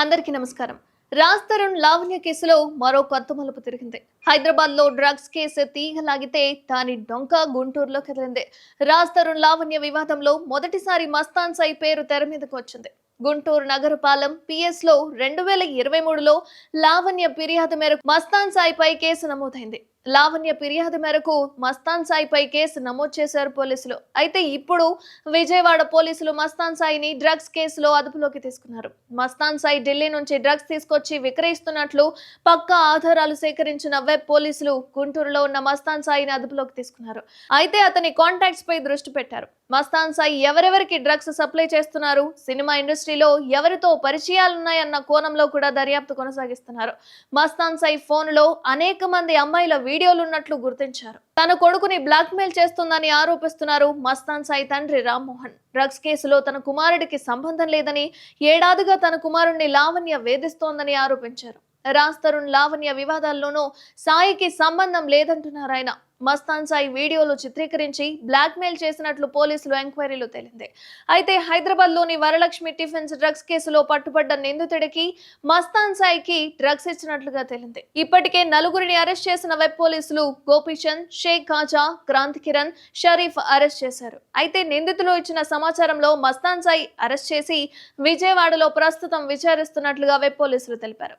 అందరికీ నమస్కారం. రాజ్ తరుణ్ లావణ్య కేసులో మరో కొత్త మలుపు తిరిగింది. హైదరాబాద్లో డ్రగ్స్ కేసు తీగలాగితే దాని డొంక గుంటూరులో కదిలింది. రాజ్ తరుణ్ లావణ్య వివాదంలో మొదటిసారి మస్తాన్ సై పేరు తెర మీదకు వచ్చింది. గుంటూరు నగరపాలెం పిఎస్లో రెండు వేల ఇరవై మూడులో లావణ్య ఫిర్యాదు మేరకు మస్తాన్ సాయిపై కేసు నమోదైంది. లావణ్య ఫిర్యాదు మేరకు మస్తాన్ సాయిపై కేసు నమోదు చేశారు పోలీసులు. అయితే ఇప్పుడు విజయవాడ పోలీసులు మస్తాన్ సాయిని డ్రగ్స్ కేసులో అదుపులోకి తీసుకున్నారు. మస్తాన్ సాయి ఢిల్లీ నుంచి డ్రగ్స్ తీసుకొచ్చి విక్రయిస్తున్నట్లు పక్కా ఆధారాలు సేకరించిన వెబ్ పోలీసులు గుంటూరులో ఉన్న మస్తాన్ సాయిని అదుపులోకి తీసుకున్నారు. అయితే అతని కాంటాక్ట్స్ పై దృష్టి పెట్టారు. మస్తాన్ సాయి ఎవరెవరికి డ్రగ్స్ సప్లై చేస్తున్నారు? సినిమా ఇండస్ట్రీలో ఎవరితో పరిచయాలున్నాయన్న కోణంలో కూడా దర్యాప్తు కొనసాగిస్తున్నారు. మస్తాన్ సాయి ఫోన్లో అనేక మంది అమ్మాయిల వీడియోలు ఉన్నట్లు గుర్తించారు. తన కొడుకుని బ్లాక్మెయిల్ చేస్తుందని ఆరోపిస్తున్నారు మస్తాన్ సాయి తండ్రి రామ్మోహన్. డ్రగ్స్ కేసులో తన కుమారుడికి సంబంధం లేదని ఏడాదిగా తన కుమారుణ్ణి లావణ్య వేధిస్తోందని ఆరోపించారు. రాజ్ తరుణ్ లావణ్య వివాదాల్లోనూ సాయికి సంబంధం లేదంటున్నారు ఆయన. మస్తాన్ సాయి వీడియోలు చిత్రీకరించి బ్లాక్మెయిల్ చేసినట్లు పోలీసులు ఎంక్వైరీలో తేలింది. అయితే హైదరాబాద్లోని వరలక్ష్మి టిఫిన్స్ డ్రగ్స్ కేసులో పట్టుబడ్డ నిందితుడికి మస్తాన్ సాయికి డ్రగ్స్ ఇచ్చినట్లుగా తేలింది. ఇప్పటికే నలుగురిని అరెస్ట్ చేసిన వెబ్ పోలీసులు గోపీచంద్ షేక్ ఖాజా క్రాంతి కిరణ్ షరీఫ్ అరెస్ట్ చేశారు. అయితే నిందితులు ఇచ్చిన సమాచారంలో మస్తాన్ సాయి అరెస్ట్ చేసి విజయవాడలో ప్రస్తుతం విచారిస్తున్నట్లుగా వెబ్ పోలీసులు తెలిపారు.